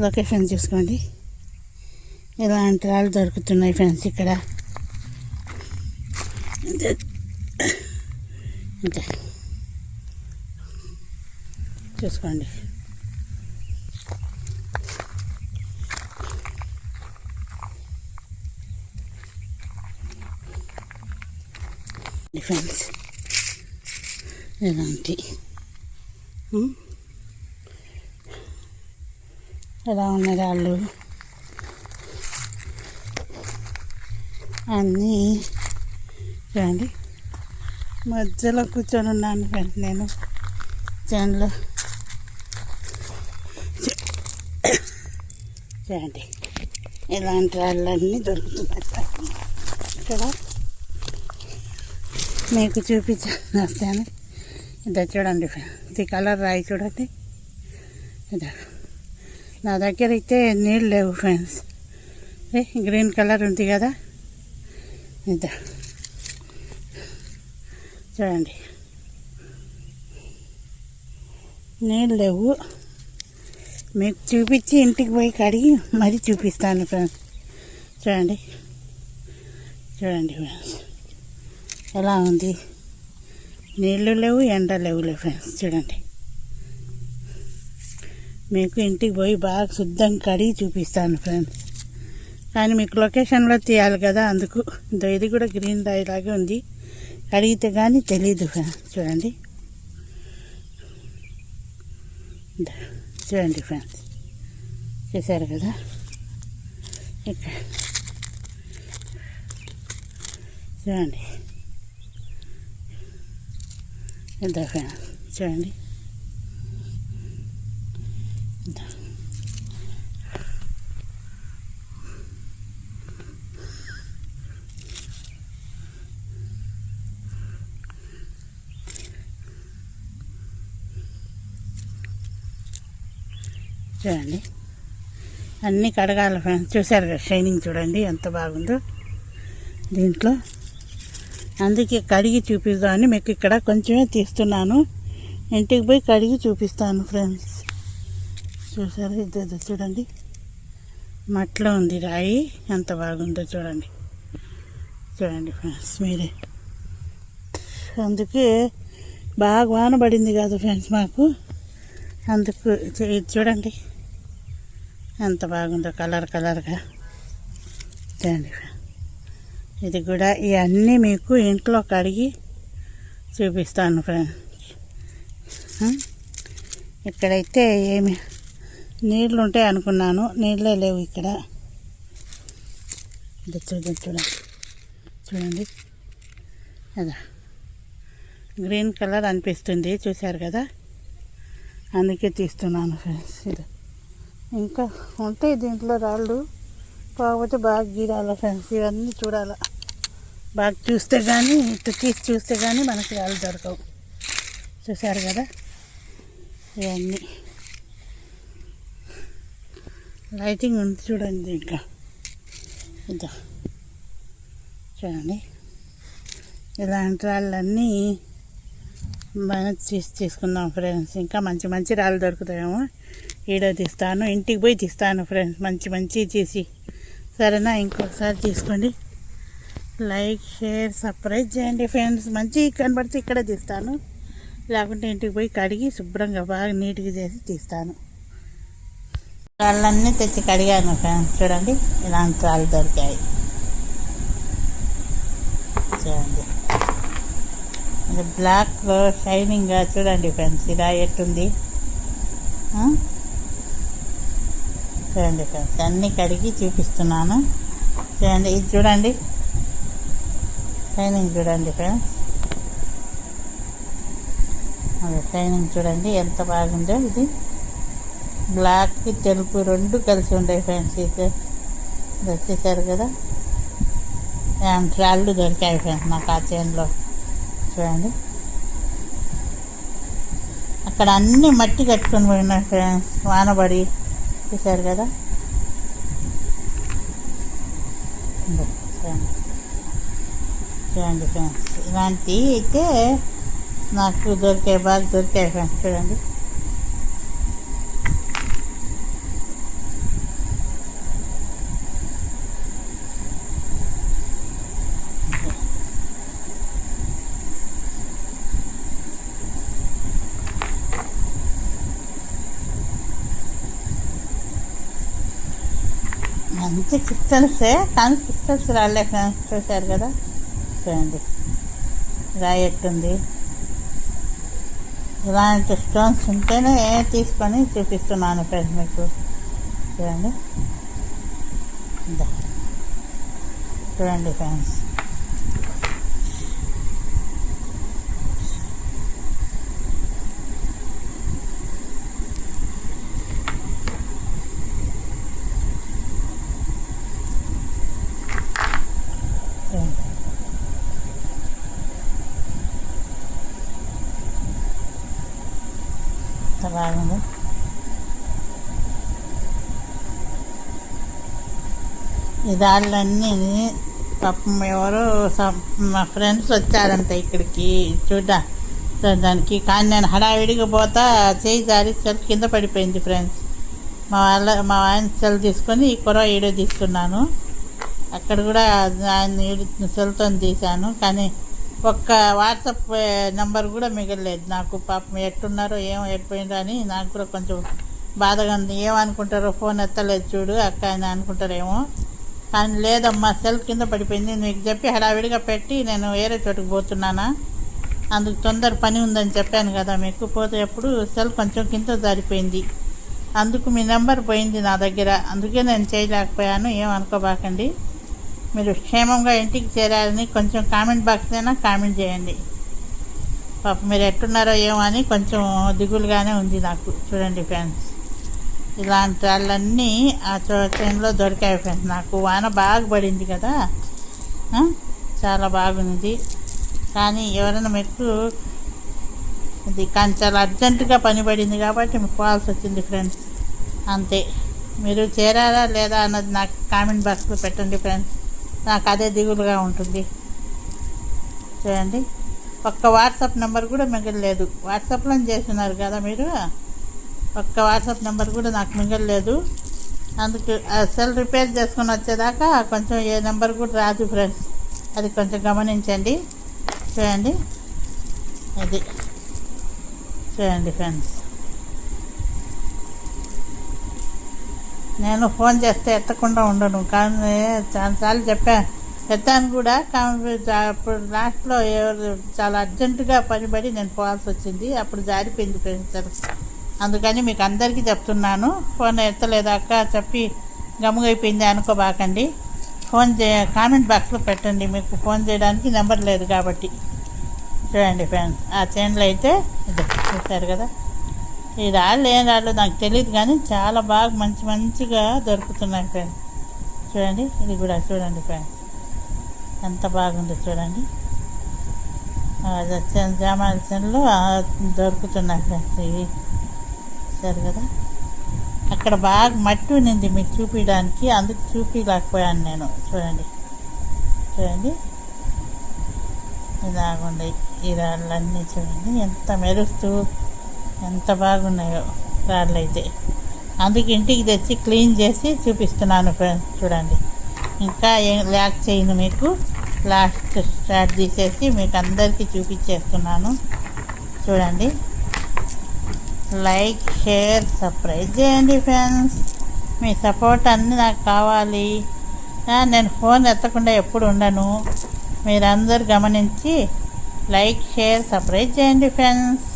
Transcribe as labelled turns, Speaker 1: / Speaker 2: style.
Speaker 1: Location చూసుకోండి. ఇలాంటి రాళ్ళు దొరుకుతున్నాయి ఫ్రెండ్స్ ఇక్కడ. అంటే చూసుకోండి. ఫ్రెండ్స్ ఇలాంటి ఎలా ఉన్నాయి రాళ్ళు అన్నీ చూడండి మధ్యలో కూర్చొని ఉన్నాను ఫ్రెండ్స్ నేను. చేనులో చూడండి ఇలాంటి వాళ్ళన్నీ దొరుకుతున్నాయి. ఇక్కడ మీకు చూపించాను ఇదా చూడండి ఫ్రెండ్స్. కలర్ రాయి చూడండి. ఇదా. నా దగ్గర అయితే నీళ్ళు లేవు ఫ్రెండ్స్ ఏ గ్రీన్ కలర్ ఉంది కదా? ఇద్దా. చూడండి. నీళ్ళు లేవు. మీకు చూపించి ఇంటికి పోయి కడిగి మరీ చూపిస్తాను ఫ్రెండ్స్ చూడండి. చూడండి ఫ్రెండ్స్ ఎలా ఉంది? నీళ్ళు లేవు ఎండ లేవులే ఫ్రెండ్స్ చూడండి. మీకు ఇంటికి పోయి బాగా శుద్ధం కడిగి చూపిస్తాను ఫ్రెండ్స్ కానీ మీకు లొకేషన్లో తీయాలి కదా అందుకు. ఇది కూడా గ్రీన్ రాయి లాగే ఉంది. కడిగితే కానీ తెలియదు ఫ్రెండ్స్ చూడండి. చూడండి ఫ్రెండ్స్ చేశారు కదా? ఇక్కడ చూడండి. ఎంత ఫ్రెండ్స్ చూడండి. చూడండి. అన్నీ కడగాలి ఫ్రెండ్స్. చూసారు కదా షైనింగ్ చూడండి ఎంత బాగుందో. దీంట్లో అందుకే కడిగి చూపిద్దామని మీకు ఇక్కడ కొంచెమే తీస్తున్నాను. ఇంటికి పోయి కడిగి చూపిస్తాను ఫ్రెండ్స్. చూసారు ఇద్దరు చూడండి. మట్లో ఉంది రాయి ఎంత బాగుందో చూడండి. చూడండి ఫ్రెండ్స్ మీరే. అందుకే బాగా వాన పడింది కాదు ఫ్రెండ్స్ మాకు. అందుకు చూడండి. ఎంత బాగుందో కలర్ కలర్గా. చూడండి ఇది కూడా ఇవన్నీ మీకు ఇంట్లో కడిగి చూపిస్తాను ఫ్రెండ్స్ ఇక్కడైతే ఏమి నీళ్ళు ఉంటాయి అనుకున్నాను. నీళ్ళే లేవు ఇక్కడ. ఇది చూడండి చూడండి. చూడండి. అదా. గ్రీన్ కలర్ అనిపిస్తుంది చూశారు కదా? అందుకే తీస్తున్నాను ఫ్రెండ్స్. ఇది. ఇంకా ఉంటాయి దీంట్లో రాళ్ళు కాకపోతే బాగా గీరాల ఫ్రెండ్స్ ఇవన్నీ చూడాలి. బాగా చూస్తే కానీ ఇటు తీసి చూస్తే కానీ మనకి రాళ్ళు దొరకవు. చూసారు కదా? ఇవన్నీ. లైటింగ్ ఉంది చూడండి ఇంకా ఇదో. చూడండి. ఇలాంటి రాళ్ళన్నీ మనం తీసి తీసుకుందాం ఫ్రెండ్స్. ఇంకా మంచి మంచి రాళ్ళు దొరుకుతాయేమో. వీడియో తీస్తాను ఇంటికి పోయి తీస్తాను ఫ్రెండ్స్ మంచి మంచి తీసి సరేనా? ఇంకొకసారి తీసుకోండి. లైక్ షేర్ సబ్స్క్రైబ్ చేయండి ఫ్రెండ్స్ మంచి కనబడితే ఇక్కడ తీస్తాను. లేకుంటే ఇంటికి పోయి కడిగి శుభ్రంగా బాగా నీట్గా చేసి తీస్తాను. రాళ్ళన్నీ తెచ్చి కడిగాను ఫ్రెండ్స్ చూడండి ఇలాంటి రాళ్ళు దొరికాయి. చూడండి. బ్లాక్లో షైనింగ్గా చూడండి ఫ్రెండ్స్ ఇలా ఎట్టుంది? చూడండి ఫ్రెండ్స్ అన్నీ కడిగి చూపిస్తున్నాను. చూడండి ఇది చూడండి. షైనింగ్ చూడండి ఫ్రెండ్స్ అదే షైనింగ్ చూడండి ఎంత బాగుందో ఇది. బ్లాక్ తెలుపు రెండు కలిసి ఉంటాయి ఫ్రెండ్స్ ఇది వచ్చేసారు కదా. ఇలాంటి రాళ్ళు దొరికాయి ఫ్రెండ్స్ నాకు ఆ చేనులో చూడండి. అక్కడ అన్నీ మట్టి కట్టుకొని పోయినాయి ఫ్రెండ్స్ వానబడి. చూశారు కదా? చూడండి ఫ్రెండ్స్ ఇలాంటివి అయితే నాకు దొరికే బాగా దొరికాయి ఫ్రెండ్స్. చూడండి. మంచి క్రిస్టల్సే కానీ క్రిస్టల్స్ రాలే చూశారు కదా? చూడండి. రాయట్టుంది. ఇలాంటి స్టోన్స్ ఉంటేనే తీసుకొని చూపిస్తున్నాను ఫ్రెండ్స్ మీకు. చూడండి. చూడండి ఫ్రెండ్స్ చూడండి. ఎంత బాగుంది ఈ దాళ్ళన్నీ పాపం ఎవరో మా ఫ్రెండ్స్ వచ్చారంట ఇక్కడికి చూడ. దానికి కానీ నేను హడావిడిగా పోతా చేయి జారి సెల్ కింద పడిపోయింది ఫ్రెండ్స్. మా వాళ్ళ మా ఆయన సెల్ తీసుకొని ఈ కొర వీడియో తీసుకున్నాను అక్కడ కూడా ఆయన సెల్తో తీశాను. కానీ ఒక్క వాట్సాప్ నెంబర్ కూడా మిగలలేదు. నాకు పాపం ఎట్టున్నారో ఏం ఎట్టిపోయిందో అని నాకు కూడా కొంచెం బాధగా ఉంది. ఏమనుకుంటారో ఫోన్ ఎత్తలేదు చూడు అక్క అని అనుకుంటారేమో. కానీ లేదమ్మా సెల్ కింద పడిపోయింది. నీకు చెప్పి హడావిడిగా పెట్టి నేను వేరే చోటుకు పోతున్నానా? అందుకు తొందర పని ఉందని చెప్పాను కదా మీకు. పోతే ఎప్పుడు సెల్ కొంచెం కింద జారిపోయింది. అందుకు మీ నెంబర్ పోయింది నా దగ్గర. అందుకే నేను చేయలేకపోయాను. ఏమనుకోబాకండి మీరు క్షేమంగా ఇంటికి చేరాలని కొంచెం కామెంట్ బాక్స్ అయినా కామెంట్ చేయండి. పాప మీరు ఎట్టున్నారో ఏమో అని కొంచెం దిగులుగానే ఉంది నాకు. చూడండి ఫ్రెండ్స్ ఇలాంటి వాళ్ళన్నీ ఆ చోటలో దొరికాయి ఫ్రెండ్స్ నాకు వాన బాగా పడింది కదా. చాలా బాగుంది. కానీ ఎవరైనా మీకు ఇది కానీ చాలా అర్జెంటుగా పని పడింది కాబట్టి మీకు పోవాల్సి వచ్చింది ఫ్రెండ్స్ అంతే. మీరు చేరారా లేదా అన్నది నాకు కామెంట్ బాక్స్లో పెట్టండి ఫ్రెండ్స్ నాకు అదే దిగులుగా ఉంటుంది. చూడండి. ఒక్క వాట్సాప్ నెంబర్ కూడా మిగలలేదు. వాట్సాప్లో చేస్తున్నారు కదా మీరు? ఒక్క వాట్సాప్ నెంబర్ కూడా నాకు మిగలలేదు. అందుకు ఆ సెల్ రిపేర్ చేసుకుని వచ్చేదాకా కొంచెం ఏ నెంబర్ కూడా రాదు ఫ్రెండ్స్. అది కొంచెం గమనించండి. చూడండి. అది. చూడండి ఫ్రెండ్స్. నేను ఫోన్ చేస్తే ఎత్తకుండా ఉండను. కానీ చాలాసార్లు చెప్పాను. ఎత్తాను కూడా కానీ అప్పుడు లాస్ట్లో ఎవరు చాలా అర్జెంటుగా పనిపడి నేను పోవాల్సి వచ్చింది. అప్పుడు జారిపోయింది ఫ్రెండ్స్ అందుకని మీకు అందరికీ చెప్తున్నాను. ఫోన్ ఎత్తలేదాక చెప్పి గమ్ముగైపోయింది అనుకోబాకండి. ఫోన్ చే కామెంట్ బాక్స్లో పెట్టండి. మీకు ఫోన్ చేయడానికి నెంబర్ లేదు కాబట్టి. చూడండి ఫ్రెండ్స్ ఆ చైన్లో అయితే ఇదో. చూశారు కదా? ఈ రాళ్ళు ఏం రాళ్ళు నాకు తెలియదు కానీ చాలా బాగా మంచి మంచిగా దొరుకుతున్నాయి ఫ్రెండ్స్ చూడండి ఇది కూడా చూడండి ఫ్రెండ్స్ ఎంత బాగుందో చూడండి. జామాల్సన్లో దొరుకుతున్నాయి ఫ్రెండ్స్ ఇవి. సరే కదా? అక్కడ బాగా మట్టి ఉన్నింది మీకు చూపించడానికి అందుకు చూపించలేకపోయాను నేను. చూడండి. చూడండి. ఇలాగుండే ఈ రాళ్ళన్నీ చూడండి. ఎంత మెరుస్తూ ఎంత బాగున్నాయో రాళ్ళు అయితే అందుకు ఇంటికి తెచ్చి క్లీన్ చేసి చూపిస్తున్నాను ఫ్రెండ్స్ చూడండి. ఇంకా ఏం ల్యాక్ చేయను మీకు. లాస్ట్ స్టార్ట్ తీసేసి మీకు అందరికీ చూపించేస్తున్నాను. చూడండి. లైక్ షేర్ సబ్స్క్రైబ్ చేయండి ఫ్రెండ్స్. మీ సపోర్ట్ అన్నీ నాకు కావాలి. నేను ఫోన్ ఎత్తకుండా ఎప్పుడు ఉండను. మీరందరూ గమనించి లైక్ షేర్ సబ్స్క్రైబ్ చేయండి ఫ్రెండ్స్.